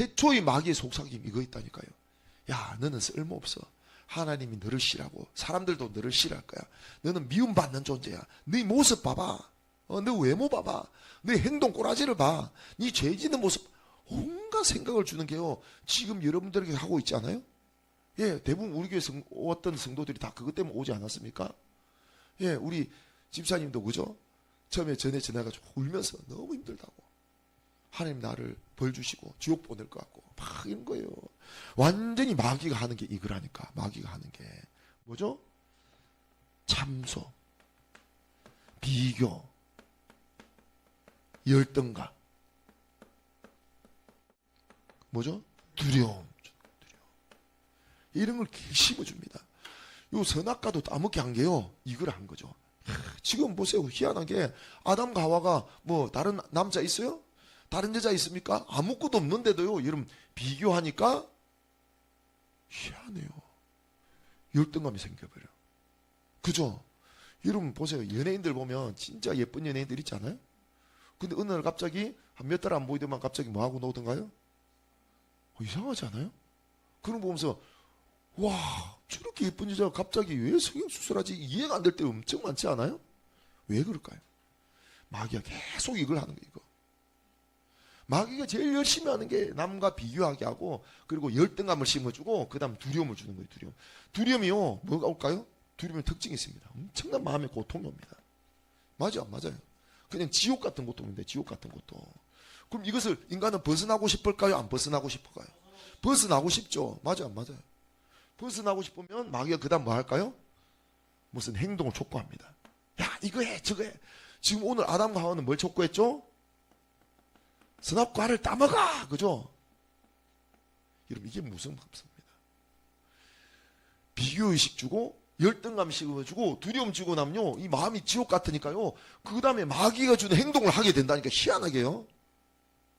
최초의 마귀의 속삭임 이거 있다니까요. 야, 너는 쓸모없어. 하나님이 너를 싫어하고 사람들도 너를 싫어할 거야. 너는 미움받는 존재야. 네 모습 봐봐. 어, 너 외모 봐봐. 네 행동 꼬라지를 봐. 네 죄짓는 모습. 온갖 생각을 주는 게요. 지금 여러분들에게 하고 있지 않아요? 예, 대부분 우리 교회 성, 왔던 성도들이 다 그것 때문에 오지 않았습니까? 예, 우리 집사님도 그죠? 처음에 전에 전화가지고 울면서 너무 힘들다고. 하나님 나를 벌 주시고 지옥 보낼 것 같고 막 이런 거예요. 완전히 마귀가 하는 게 이거라니까. 마귀가 하는 게 뭐죠? 참소, 비교, 열등감, 뭐죠? 두려움, 두려움. 이런 걸 심어줍니다. 요 선악과도 따먹게 한 게요. 이걸 한 거죠. 지금 보세요. 희한한 게 아담과 하와가 뭐 다른 남자 있어요? 다른 여자 있습니까? 아무것도 없는데도요. 여러분 비교하니까 희한해요. 열등감이 생겨버려. 그죠? 여러분 보세요. 연예인들 보면 진짜 예쁜 연예인들 있지 않아요? 근데 어느 날 갑자기 한 몇 달 안 보이더만 갑자기 뭐 하고 노던가요? 어, 이상하지 않아요? 그런 거 보면서 와 저렇게 예쁜 여자가 갑자기 왜 성형 수술하지 이해가 안 될 때 엄청 많지 않아요? 왜 그럴까요? 마귀가 계속 이걸 하는 거예요 이거 마귀가 제일 열심히 하는 게 남과 비교하게 하고 그리고 열등감을 심어주고 그 다음 두려움을 주는 거예요 두려움 두려움이요 뭐가 올까요? 두려움의 특징이 있습니다 엄청난 마음의 고통이 옵니다 맞아 안 맞아요 그냥 지옥 같은 고통인데 지옥 같은 고통 그럼 이것을 인간은 벗어나고 싶을까요? 안 벗어나고 싶을까요? 벗어나고 싶죠 맞아 안 맞아요 벗어나고 싶으면 마귀가 그 다음 뭐 할까요? 무슨 행동을 촉구합니다. 야, 이거 해, 저거 해. 지금 오늘 아담과 하와는 뭘 촉구했죠? 선악과를 따먹어! 그죠? 여러분, 이게 무슨 감사입니다. 비교의식 주고, 열등감 식어주고, 두려움 주고 나면요, 이 마음이 지옥 같으니까요, 그 다음에 마귀가 주는 행동을 하게 된다니까 희한하게요.